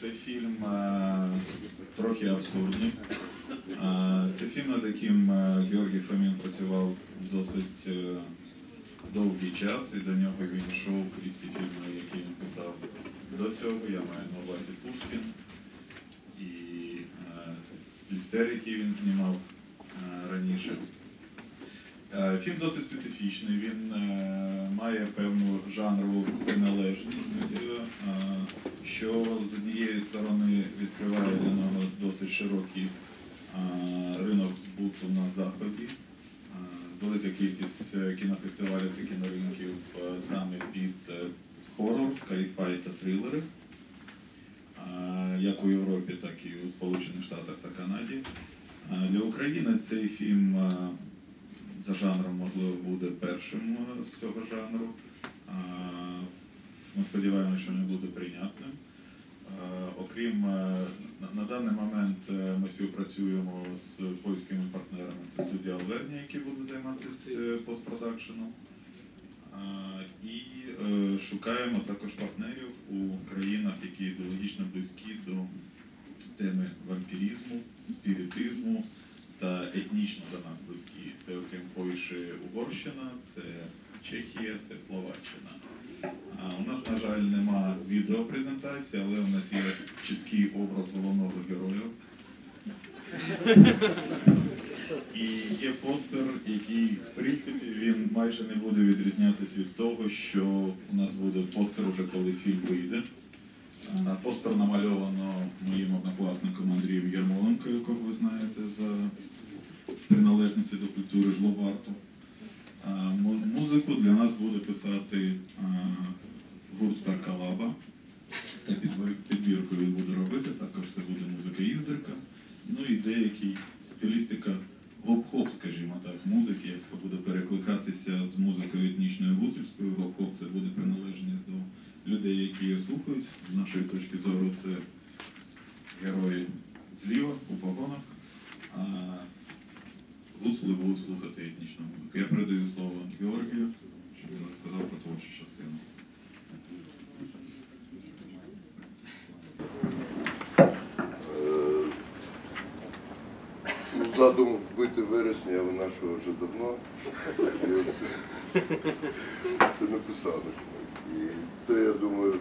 Це фільм е, трохи абсурдний. Е, Це фільм, над яким е, Георгій Фомін працював досить довгий час, і до нього він йшов крізь ті фільми, які він писав до цього. Я маю на увазі Пушкін і Ліфтер, який він знімав раніше. Е, Фільм досить специфічний, він е, має певну жанрову приналежність, е, що з однієї сторони відкриває для нього досить широкий ринок збуту на заході. Велика кількість кінофестивалів та кіноринків саме під хорор, скайфай та трилери, як у Європі, так і у Сполучених Штатах та Канаді. Для України цей фільм за жанром, можливо, буде першим е, з цього жанру. Ми сподіваємося, що не буде прийнятним. Е, Окрім е, на- даний момент ми співпрацюємо з польськими партнерами. Це студія Алверні, які будуть займатися постпродакшеном. І шукаємо також партнерів у країнах, які ідеологічно близькі до теми вампіризму, спіритизму та етнічно до нас близькі. Це окрім Польщі, Угорщина, це Чехія, це Словаччина. А у нас, на жаль, нема відеопрезентації, але у нас є чіткий образ головного героя. І є постер, який, в принципі, він майже не буде відрізнятися від того, що у нас буде постер уже коли фільм вийде. А, Постер намальовано моїм однокласником Андрієм Ярмоленко, якого ви знаєте за приналежності до культури жлобарту. А, Музику для нас буде писати а, гурт Перкалаба. Та підбір- підбірку він буде робити, також це буде музика Іздрика. Ну і деякий стилістика гоп-хоп, скажімо так, музики, яка буде перекликатися з музикою етнічною гуцульською. Гоп-хоп це буде приналежність до людей, які її слухають. З нашої точки зору це герої зліва у погонах. А будуть слухати етнічну музику. Я передаю слово Георгію, щоб він розказав про творчу частину. Ну, задум вбити вересня, я винашував вже давно. І от це написав на кінець. І це, я думаю,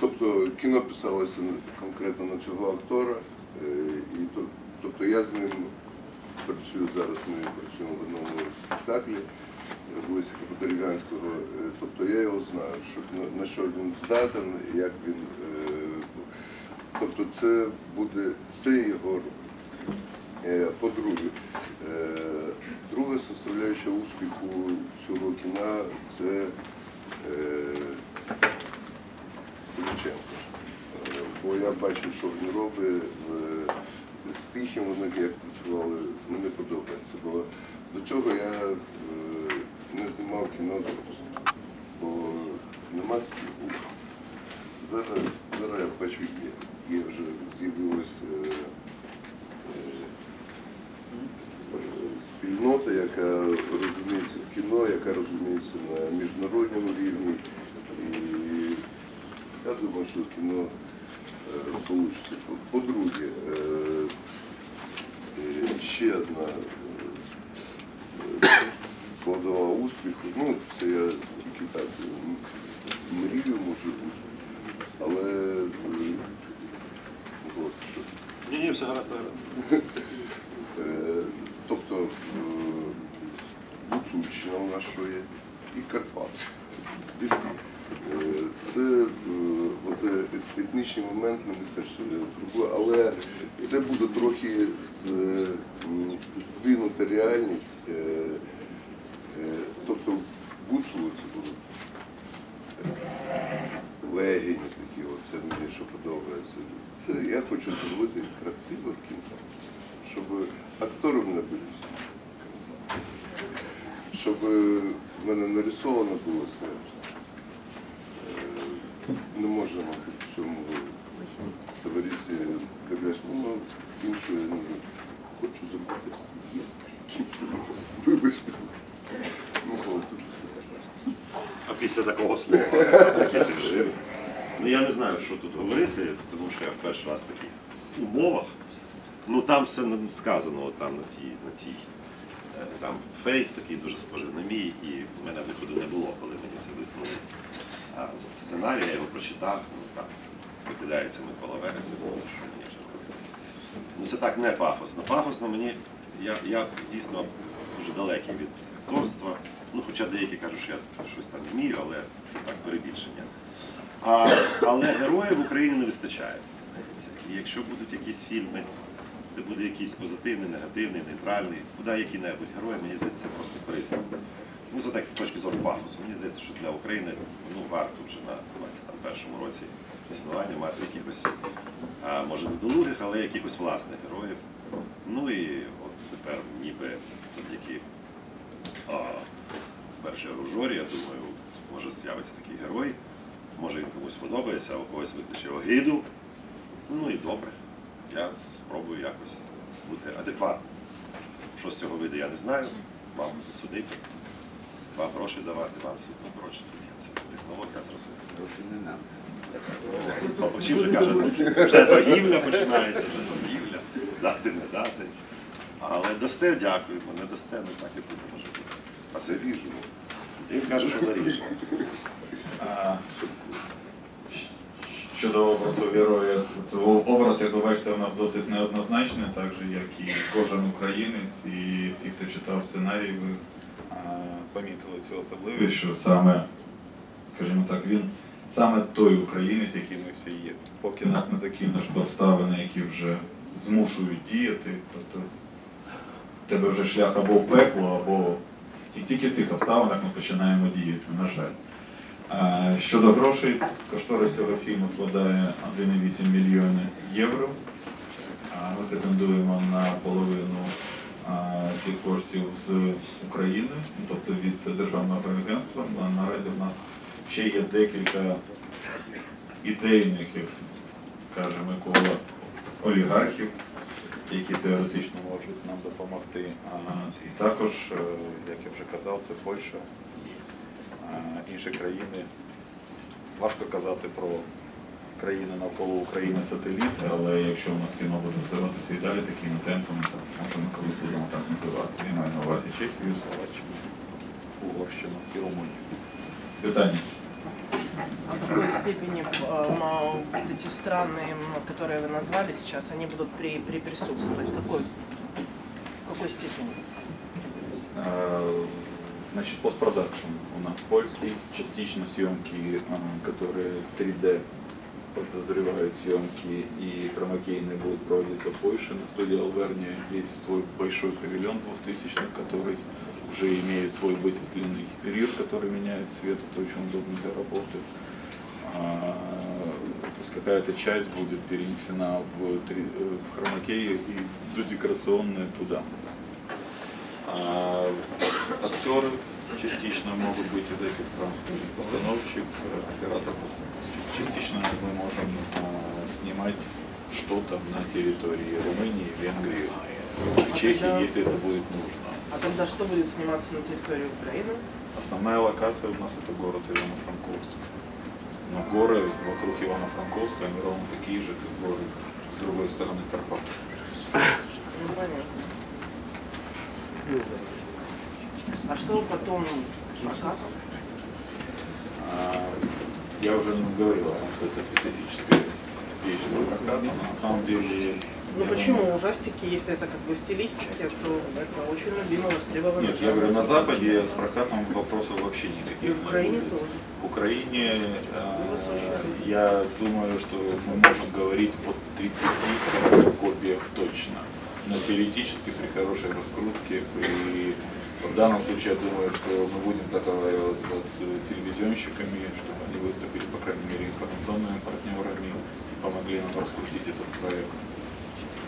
тобто кіно писалося конкретно на цього актора. е, І, тобто я з ним працюю зараз, ми працюємо в одному спектаклі Лисика Подерев'янського. Е, Тобто я його знаю, що, на, що він здатен, як він. е, Тобто це буде, це його. Е, По-друге, е, друга составляюча успіху цього кіна це е, Е, Бо я бачив, що він робить в- тихим, вони як працювали, мені подобається. Бо до цього я е, не знімав кіно. Бо нема співу. Зараз, зараз я бачу, є, є вже з'явилось. е, е, спільнота, яка розуміється в кіно, яка розуміється на міжнародному рівні. І я думаю, що кіно вийде. По-друге, ще одна е, складова успіху. Ну, це я тільки так мрію, може бути. Але е, от, що. Ні, ні, все гаразд, все гаразд. Е, Тобто е, Гуцульщина у нас що є, і Карпат. Е, Це е, от, е, етнічний момент мене теж е, турбує, але це буде трохи здвинута реальність. Е, е, Тобто Гуцули це будуть легені такі, це мені що подобається. Це я хочу зробити красиво кіно, щоб актори в мене були красавці. Щоб е, в мене нарисовано було все. Не можна в цьому товаристві дивляться, ну, інше я не знаю. хочу зробити. Є. Вибачте. Все. А після такого слова, яке ти вжив, Ну я не знаю, що тут говорити, тому що я в перший раз в таких умовах. Ну там все сказано, там на тій, на тій. е, Там фейс такий дуже схожий на мій, і в мене виходу не було, коли мені це висновили. А сценарій я його прочитав, ну там викидається Микола Вересень, ну, що мені вже. Ну це так не пафосно. Пафосно мені, я, я дійсно дуже далекий від акторства. Ну, хоча деякі кажуть, що я щось там вмію, але це так перебільшення. А, але героїв в Україні не вистачає, здається. І якщо будуть якісь фільми, де буде якийсь позитивний, негативний, нейтральний, куди які-небудь герої, мені здається, це просто корисно. Ну, це так з точки зору пафосу. Мені здається, що для України ну, варто вже на 21 році існування мати якихось, а, може не долугих, але якихось власних героїв. Ну і от тепер ніби завдяки а, перше Ружорі, я думаю, може з'явиться такий герой. Може він комусь сподобається, а у когось викличе огиду. Ну і добре. Я спробую якось бути адекватним. Що з цього вийде, я не знаю. Вам судити, вам гроші давати, вам світло гроші. Це технологія зрозуміла. Гроші не нам. Чи вже каже, вже торгівля починається, вже торгівля, дати не дати. Але дасте, дякуємо, не дасте, ну так і буде може бути. А це ріжемо. Він каже, що заріжемо. Щодо образу героя, то образ, як ви бачите, у нас досить неоднозначний, так же, як і кожен українець, і ті, хто читав сценарій, ви помітили цю особливість, що саме, скажімо так, він саме той українець, який ми всі є. Поки нас не закинеш обставини, які вже змушують діяти, тобто в тебе вже шлях або в пекло, або тільки в цих обставинах ми починаємо діяти, на жаль. Щодо грошей, кошторис цього фільму складає 1,8 мільйони євро. Ми претендуємо на половину цих коштів з України, тобто від державного агентства. Наразі в нас ще є декілька ідейників, каже Микола, олігархів, які теоретично можуть нам допомогти. І також, е, як я вже казав, це Польща і інші країни Важко казати про країни навколо України сателіти, але якщо у нас кіно буде називатися і далі такими темпами, то може ми колись будемо так називати. Я маю на увазі Чехію, Словаччину, Угорщину і Румунію. Питання? А в какой степени э, м, вот эти страны, м, которые вы назвали сейчас, они будут при, при присутствовать? Какой, в какой степени? Значит, постпродакшн у нас польский, частично съемки, э, которые 3D подозревают съемки и хромакейные будут проводиться в Польше, на студии Алверния есть свой большой павильон 2000 который уже имеет свой высветленный рир, который меняет цвет, это очень удобно для работы. А, То есть какая-то часть будет перенесена в, в хромакее и декорационная туда. А актеры частично могут быть из этих стран. Постановщик, оператор. Частично мы можем а, снимать что-то на территории Румынии, Венгрии, Чехии, тогда- если это будет нужно. А тогда что будет сниматься на территории Украины? Основная локация у нас это город Ивано-Франковск. Но горы вокруг Ивано-Франковска, они ровно такие же, как горы с другой стороны Карпат. Ну, понятно. А что потом? А, Я уже говорил о том, что это специфическая вещь для проката, но на самом деле... Ну почему думаю- ужастики, если это как бы в стилистике, то это очень любимо, востребовано. Нет, я говорю, на Западе с прокатом вопросов вообще И никаких. в не Украине тоже. В Украине э, я думаю, что мы можем говорить о 30-40 копиях точно. Но теоретически при хорошей раскрутке, при... в данном случае я думаю, что мы будем договариваться с телевизионщиками, чтобы они выступили, по крайней мере, информационными партнерами и помогли нам раскрутить этот проект.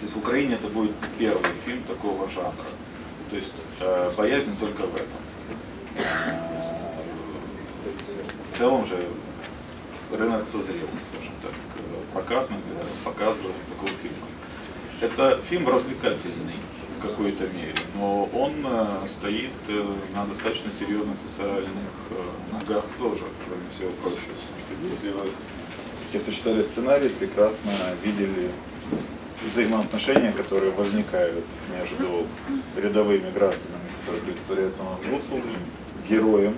То есть в Украине это будет первый фильм такого жанра. То есть э, боязнь только в этом. Э, В целом же рынок созрел, скажем так, э, прокатный для показа такого фильма. Это фильм развлекательный в какой-то мере, но он э, стоит э, на достаточно серьезных социальных э, ногах тоже, кроме всего прочего. Если вы те, кто читали сценарий, прекрасно видели взаимоотношения, которые возникают между рядовыми гражданами, которые олицетворяют у нас Гуцул, героем,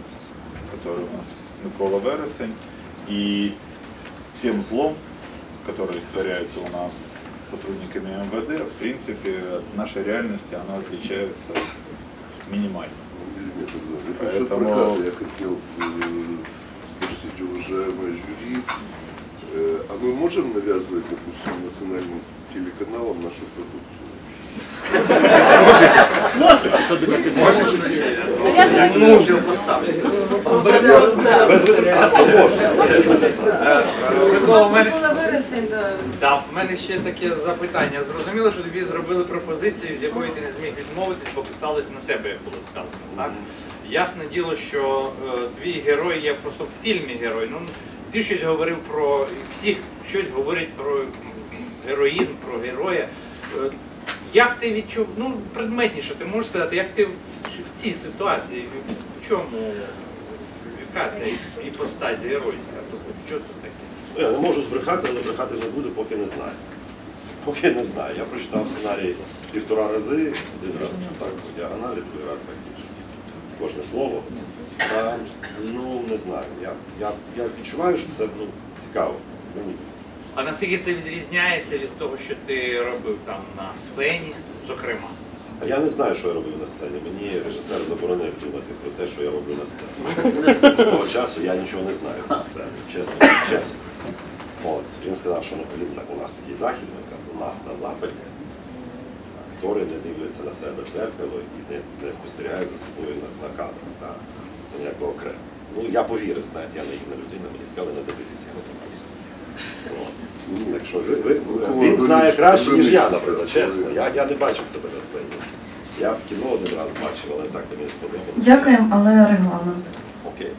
который у нас Микола Вересень, и всем злом, которое олицетворяется у нас сотрудниками МВД, в принципе, от нашей реальности оно отличается минимально. Поэтому- я хотел э, спросить, уважаемое жюри, э, а мы можем навязывать, допустим, национальным телеканалам нашу продукцию? Микола, в мене... Да, в мене ще таке запитання. Зрозуміло, що тобі зробили пропозицію, від якої ти не зміг відмовитись, бо писались на тебе, як було сказано. Так? Ясне діло, що е, твій герой є просто в фільмі герой. Ну, ти щось говорив про всіх, щось говорить про героїзм, про героя. Е, Як ти відчув, ну предметніше, ти можеш сказати, як ти в в цій ситуації, в чому, яка ця іпостазі геройська? Тобто, що це таке? Ну, Я не можу збрехати, але брехати не буду, поки не знаю. Поки не знаю. Я прочитав сценарій півтора рази, один раз так по діагоналі, другий раз так більше. Кожне слово. Та, ну, не знаю. Я, я, я відчуваю, що це ну, цікаво. Мені. А наскільки це відрізняється від того, що ти робив там на сцені, зокрема? А я не знаю, що я робив на сцені. Мені режисер заборонив думати про те, що я роблю на сцені. З того часу я нічого не знаю про сцену, чесно, чесно. От, він сказав, що блін, так у нас такий захід, у нас на западі актори не дивляться на себе в і не, не спостерігають за собою на, на кадрах, та, ніякого окремо. Ну, я повірив, знаєте, я наївна людина, мені сказали не дивитися на конкурс. Так що ви, ви, він знає краще, ніж я, наприклад, чесно. Я, я не бачив себе на сцені. Я в кіно один раз бачив, але так мені не сподобалося. Дякуємо, але регламент. Окей.